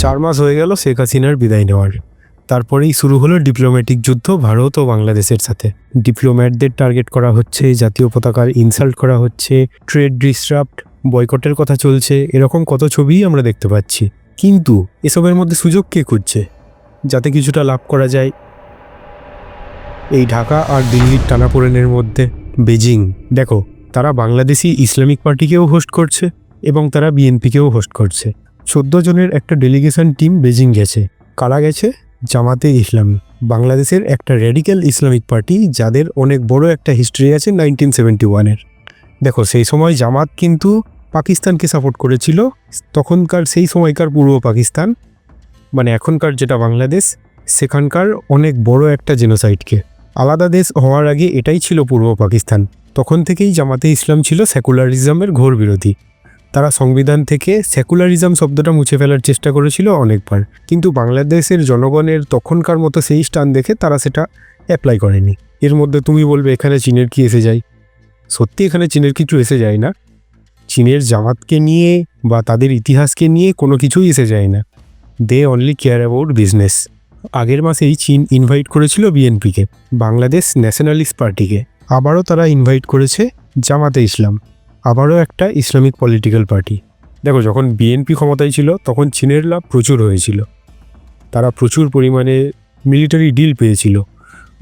চার মাস হয়ে গেল শেখ হাসিনার বিদায় নেওয়ার। তারপরেই শুরু হলো ডিপ্লোম্যাটিক যুদ্ধ ভারত ও বাংলাদেশের সাথে। ডিপ্লোম্যাটদের টার্গেট করা হচ্ছে, জাতীয় পতাকার ইনসাল্ট করা হচ্ছে ট্রেড ডিসরাপ্ট বয়কটের কথা চলছে, এরকম কত ছবিই আমরা দেখতে পাচ্ছি। কিন্তু এসবের মধ্যে সুযোগ কে খুঁজছে? যাতে কিছুটা লাভ করা যায়। এই ঢাকা আর দিল্লির টানাপোড়েনের মধ্যে বেজিং। দেখো, তারা বাংলাদেশি ইসলামিক পার্টিকেও হোস্ট করছে এবং তারা বিএনপিকেও হোস্ট করছে। চোদ্দ জনের একটা ডেলিগেশন টিম বেজিং গেছে। কারা গেছে? জামাতে ইসলামী। বাংলাদেশের একটা রেডিক্যাল ইসলামিক পার্টি যাদের অনেক বড় একটা হিস্ট্রি আছে নাইনটিন সেভেন্টি ওয়ানের দেখো, সেই সময় জামাত কিন্তু পাকিস্তানকে সাপোর্ট করেছিল। তখনকার সেই সময়কার পূর্ব পাকিস্তান মানে এখনকার যেটা বাংলাদেশ, সেখানকার অনেক বড় একটা জেনোসাইডকে। আলাদা দেশ হওয়ার আগে এটাই ছিল পূর্ব পাকিস্তান। তখন থেকেই জামাতে ইসলাম ছিল সেকুলারিজমের ঘোর বিরোধী। তারা সংবিধান থেকে সেকুলারিজম শব্দটা মুছে ফেলার চেষ্টা করেছিল অনেকবার। কিন্তু বাংলাদেশের জনগণের তখনকার মতো সেই স্টান দেখে তারা সেটা অ্যাপ্লাই করেনি। এর মধ্যে তুমি বলবে, এখানে চীনের কি এসে যায়? সত্যি এখানে চীনের কিছু এসে যায় না? চীনের জামাতকে নিয়ে বা তাদের ইতিহাসকে নিয়ে কোনো কিছুই এসে যায় না। They only care about business আগের মাসেই চীন ইনভাইট করেছিল বিএনপিকে বাংলাদেশ ন্যাশনালিস্ট পার্টিকে আবারও তারা ইনভাইট করেছে জামাতে ইসলাম। আবারও একটা ইসলামিক পলিটিক্যাল পার্টি। দেখো, যখন বিএনপি ক্ষমতায় ছিল, তখন চীনের লাভ প্রচুর হয়েছিল। তারা প্রচুর পরিমাণে মিলিটারি ডিল পেয়েছিল।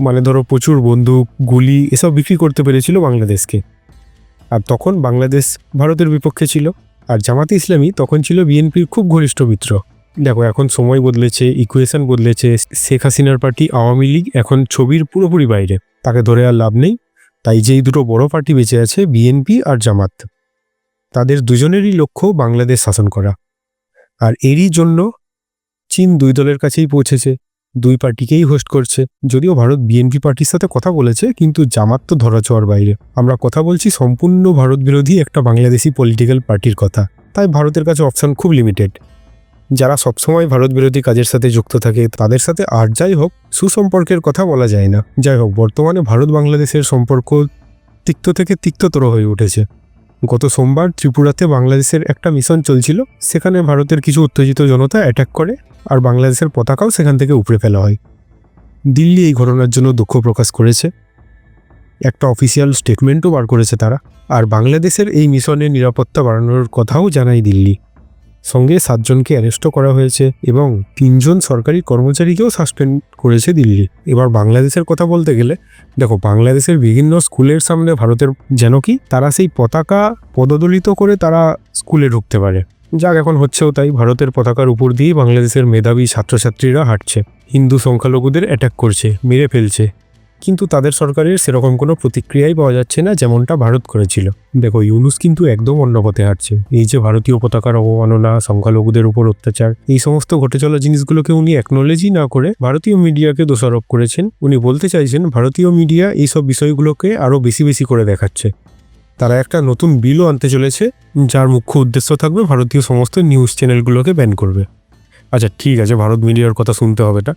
মানে ধরো, প্রচুর বন্দুক, গুলি এসব বিক্রি করতে পেরেছিল বাংলাদেশকে। আর তখন বাংলাদেশ ভারতের বিপক্ষে ছিল। আর জামাতে ইসলামী তখন ছিল বিএনপির খুব ঘনিষ্ঠ মিত্র। দেখো, এখন সময় বদলেছে ইকুয়েশন বদলেছে। শেখ হাসিনার পার্টি আওয়ামী লীগ এখন ছবির পুরোপুরি বাইরে। তাকে ধরে আর লাভ নেই। তাই যেই দুটো বড় পার্টি বেঁচে আছে বিএনপি আর জামাত, তাদের দুজনেরই লক্ষ্য বাংলাদেশ শাসন করা। আর এরই জন্য চীন দুই দলের কাছেই পৌঁছেছে, দুই পার্টিকেই হোস্ট করছে। যদিও ভারত বিএনপি পার্টির সাথে কথা বলেছে, কিন্তু জামাত তো ধরা ধরাছোঁয়ার বাইরে। আমরা কথা বলছি সম্পূর্ণ ভারত বিরোধী একটা বাংলাদেশি পলিটিক্যাল পার্টির কথা, তাই ভারতের কাছে অপশন খুব লিমিটেড যারা সবসময় ভারত বিরোধী কাজের সাথে যুক্ত থাকে, তাদের সাথে আর যাই হোক, সুসম্পর্কের কথা বলা যায় না। যাই হোক, বর্তমানে ভারত বাংলাদেশের সম্পর্ক তিক্ত থেকে তিক্ততর হয়ে উঠেছে। গত সোমবার ত্রিপুরাতে বাংলাদেশের একটা মিশন চলছিল। সেখানে ভারতের কিছু উত্তেজিত জনতা অ্যাটাক করে আর বাংলাদেশের পতাকাও সেখান থেকে উপড়ে ফেলা হয়। দিল্লি এই ঘটনার জন্য দুঃখ প্রকাশ করেছে। একটা অফিসিয়াল স্টেটমেন্টও বার করেছে তারা। আর বাংলাদেশের এই মিশনের নিরাপত্তা বাড়ানোর কথাও জানায় দিল্লি। সঙ্গে সাতজনকে অ্যারেস্টও করা হয়েছে এবং তিনজন সরকারি কর্মচারীকেও সাসপেন্ড করেছে দিল্লি। এবার বাংলাদেশের কথা বলতে গেলে, দেখো, বাংলাদেশের বিভিন্ন স্কুলের সামনে ভারতের যেন কি, তারা সেই পতাকা পদদলিত করে তারা স্কুলে ঢুকতে পারে। যাক, এখন হচ্ছেও তাই, ভারতের পতাকার উপর দিয়েই বাংলাদেশের মেধাবী ছাত্রছাত্রীরা হাঁটছে। হিন্দু সংখ্যালঘুদের অ্যাটাক করছে, মেরে ফেলছে। কিন্তু তাদের সরকারের সেরকম কোনো প্রতিক্রিয়াই পাওয়া যাচ্ছে না যেমনটা ভারত করেছিল। দেখো, ইউনুস কিন্তু একদম অন্য পথে হাঁটছে। এই যে ভারতীয় পতাকার অবমাননা, সংখ্যালঘুদের উপর অত্যাচার, এই সমস্ত ঘটে চলা জিনিসগুলোকে উনি অ্যাকনোলেজই না করে ভারতীয় মিডিয়াকে দোষারোপ করেছেন। উনি বলতে চাইছেন ভারতীয় মিডিয়া এইসব বিষয়গুলোকে আরও বেশি বেশি করে দেখাচ্ছে। তারা একটা নতুন বিলও আনতে চলেছে, যার মুখ্য উদ্দেশ্য থাকবে ভারতীয় সমস্ত নিউজ চ্যানেলগুলোকে ব্যান করবে। আচ্ছা ঠিক আছে, ভারত মিডিয়ার কথা শুনতে হবে না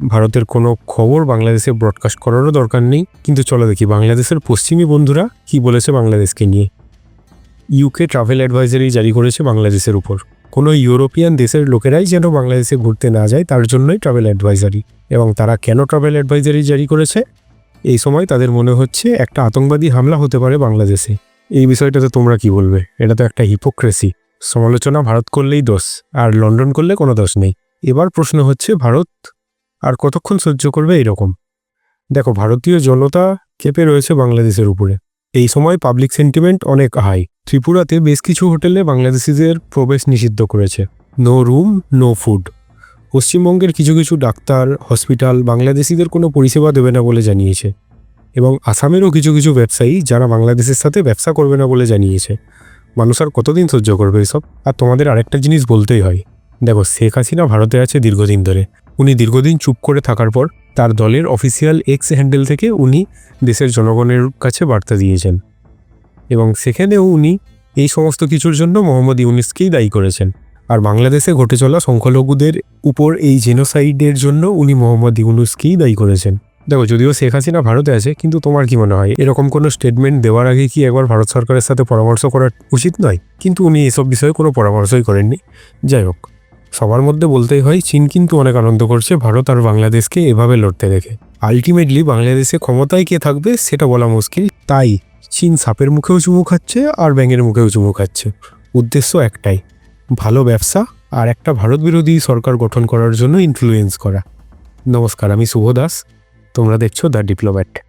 ভারতের কোনো খবর বাংলাদেশে ব্রডকাস্ট করারও দরকার নেই। কিন্তু চলো দেখি, বাংলাদেশের পশ্চিমী বন্ধুরা কি বলেছে বাংলাদেশকে নিয়ে? ইউকে ট্রাভেল অ্যাডভাইজারি জারি করেছে বাংলাদেশের উপর। কোনো ইউরোপিয়ান দেশের লোকেরাই যেন বাংলাদেশে ঘুরতে না যায়, তার জন্যই ট্রাভেল অ্যাডভাইজারি এবং তারা কেন ট্রাভেল অ্যাডভাইজারি জারি করেছে? এই সময় তাদের মনে হচ্ছে একটা আতঙ্কবাদী হামলা হতে পারে বাংলাদেশে। এই বিষয়টাতে তোমরা কি বলবে? এটা তো একটা হিপোক্রেসি সমালোচনা ভারত করলেই দোষ, আর লন্ডন করলে কোনো দোষ নেই। এবার প্রশ্ন হচ্ছে, ভারত আর কতক্ষণ সহ্য করবে এরকম দেখো, ভারতীয় জনতা চেপে রয়েছে বাংলাদেশের উপরে। এই সময় পাবলিক সেন্টিমেন্ট অনেক হাই ত্রিপুরাতে বেশ কিছু হোটেলে বাংলাদেশিদের প্রবেশ নিষিদ্ধ করেছে। নো রুম নো ফুড পশ্চিমবঙ্গের কিছু কিছু ডাক্তার হসপিটাল বাংলাদেশিদের কোনো পরিষেবা দেবে না বলে জানিয়েছে। এবং আসামেরও কিছু কিছু ব্যবসায়ী যারা বাংলাদেশের সাথে ব্যবসা করবে না বলে জানিয়েছে। মানুষ আর কতদিন সহ্য করবে এসব? আর তোমাদের আরেকটা জিনিস বলতেই হয়। দেখো, শেখ হাসিনা ভারতে আছে দীর্ঘদিন ধরে। উনি দীর্ঘদিন চুপ করে থাকার পর তার দলের অফিসিয়াল এক্স হ্যান্ডেল থেকে উনি দেশের জনগণের কাছে বার্তা দিয়েছেন। এবং সেখানেও উনি এই সমস্ত কিছুর জন্য মোহাম্মদ ইউনিসকেই দায়ী করেছেন। আর বাংলাদেশে ঘটে চলা সংখ্যালঘুদের উপর এই জেনোসাইডের জন্য উনি মোহাম্মদ ইউনুসকেই দায়ী করেছেন। দেখো, যদিও শেখ হাসিনা ভারতে আছে, কিন্তু তোমার কি মনে হয়? এরকম কোনো স্টেটমেন্ট দেওয়ার আগে কি একবার ভারত সরকারের সাথে পরামর্শ করা উচিত নয়? কিন্তু উনি এসব বিষয়ে কোনো পরামর্শই করেননি। যাই হোক। সবার মধ্যে বলতেই হয়, চীন কিন্তু অনেক আনন্দ করছে ভারত আর বাংলাদেশকে এভাবে লড়তে দেখে। আলটিমেটলি বাংলাদেশে ক্ষমতায় কে থাকবে সেটা বলা মুশকিল। তাই চীন সাপের মুখেও চুমু খাচ্ছে আর ব্যাঙের মুখেও চুমু খাচ্ছে। উদ্দেশ্য একটাই, ভালো ব্যবসা আর একটা ভারত বিরোধী সরকার গঠন করার জন্য ইনফ্লুয়েন্স করা। নমস্কার, আমি শুভ দাস। তোমরা দেখছ দ্য ডিপ্লোম্যাট।